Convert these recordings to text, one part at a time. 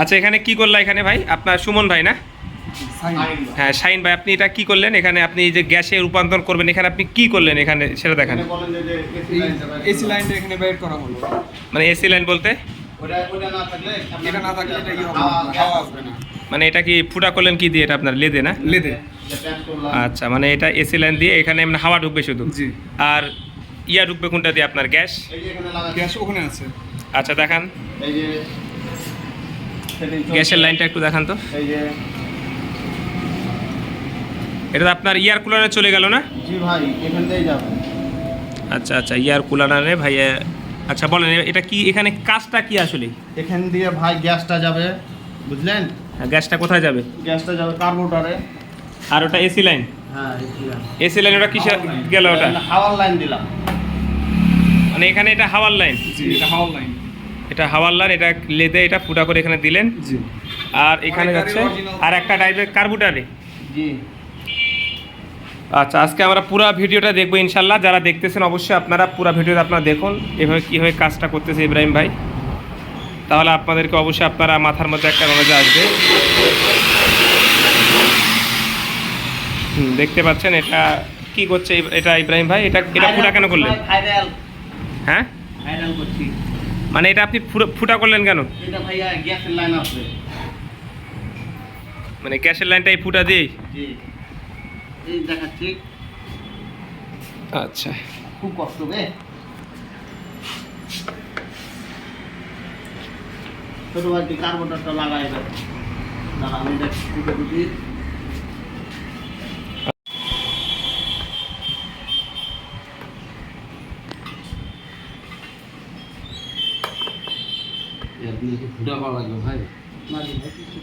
আচ্ছা এখানে কি করলা এখানে ভাই? আপনার সুমন ভাই না? হ্যাঁ শাইন ভাই আপনি এটা কি করলেন? এখানে আপনি যে গ্যাসে রূপান্তর করবেন এখানে আপনি কি করলেন? এখানে সেটা দেখান। এখানে বলেন যে যে AC লাইনটা বাইর এসি লাইনটা এখানে বের করা হলো। মানে এসি লাইন বলতে? মানে এটা কি ফুটা করলেন কি দিয়ে? এটা আপনার লেদে না? লেদে। আচ্ছা মানে এটা এসি লাইন দিয়ে এখানে এমনি হাওয়া ঢুকবে শুধু। আর ইয়া ঢুকবে কোনটা দিয়ে? আপনার গ্যাস। গ্যাস ওখানে আছে। আচ্ছা দেখান। এই যে। গ্যাসের লাইনটা একটু দেখান তো। এই যে এটা আপনার ইয়ার কুলারে চলে গেল না? জি ভাই এখান দিয়েই যাবে। আচ্ছা আচ্ছা ইয়ার কুলারে ভাইয়া আচ্ছা বলেন এটা কি এখানে কাজটা কি আসলে? এখান দিয়ে ভাই গ্যাসটা যাবে বুঝলেন? হ্যাঁ, গ্যাসটা কোথায় যাবে? গ্যাসটা যাবে কার্বোটারে। আর ওটা এসি লাইন? হ্যাঁ এসি লাইন। ওটা কিসে গেল ওটা? হাওয়ার লাইন দিলাম। মানে এখানে এটা হাওয়ার লাইন? জি এটা হাওয়ার লাইন। এটা হাওয়ার এটা লেদে এটা ফুটা করে এখানে দিলেন। জি। আর এখানে যাচ্ছে আর একটা ডাইরেক্ট কার্বুটারে জি। আচ্ছা আজকে আমরা পুরো ভিডিওটা দেখব ইনশাল্লাহ। যারা দেখতেছেন অবশ্যই আপনারা পুরো ভিডিওটা আপনারা দেখুন। এভাবে কীভাবে কাজটা করতেছে ইব্রাহিম ভাই। তাহলে আপনাদেরকে অবশ্যই আপনারা মাথার মধ্যে একটা নলেজ আসবে। দেখতে পাচ্ছেন এটা কি করছে এটা ইব্রাহিম ভাই? এটা এটা ফুটা কেন করলেন? হ্যাঁ? মানে এটা আপনি ফুটা- ফুটা করলেন কেন? এটা ভাইয়া গ্যাসের লাইন আছে। মানে গ্যাসের লাইনটা এই ফুটা দিয়েই জি। এই দেখাচ্ছি। আচ্ছা। খুব কষ্ট বে। ছোট বাড়িতে কার্বোটারটা লাগাই দাঁড়া আমি এটা ফুটে। ফুটি ফুটা পাওয়া লাগবে ভাই? না ভাই কিছু।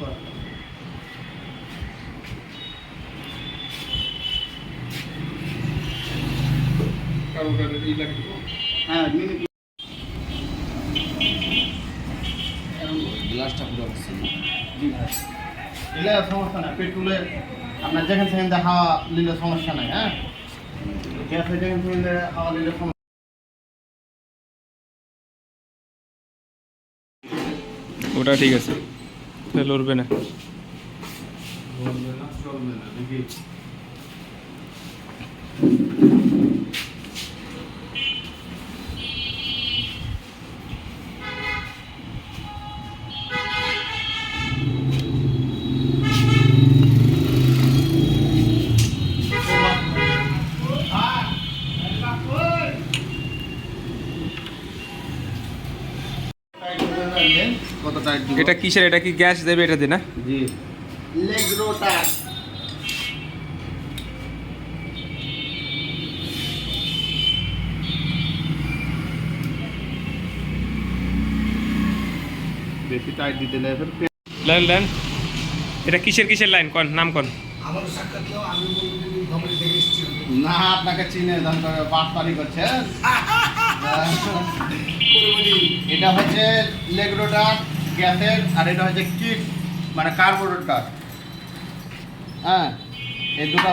হ্যাঁ গ্লাসটা জি ভাই। এলে সমস্যা নাই পেট্রোলে আপনার যেখান সেখান হাওয়া নিলে সমস্যা নাই হ্যাঁ? গ্যাসে যেখান সেখান হাওয়া নিলে সমস্যা ওটা ঠিক আছে। লড়বে না। কত টাইট দিব এটা কিসের? এটা কি গ্যাস দেবে? এটা দিয়ে না? জি। লেগ রোটার বেশি টাইট দিতে ফের লাইন লাইন এটা কিসের কিসের লাইন কোন নাম কোন? না আপনাকে চিনে দাম করে বাটপারি করছেন এটা হচ্ছে লেগ রোটার গ্যাসের আর এটা হচ্ছে কিট মানে কার্বোরেটর হ্যাঁ এই দুটো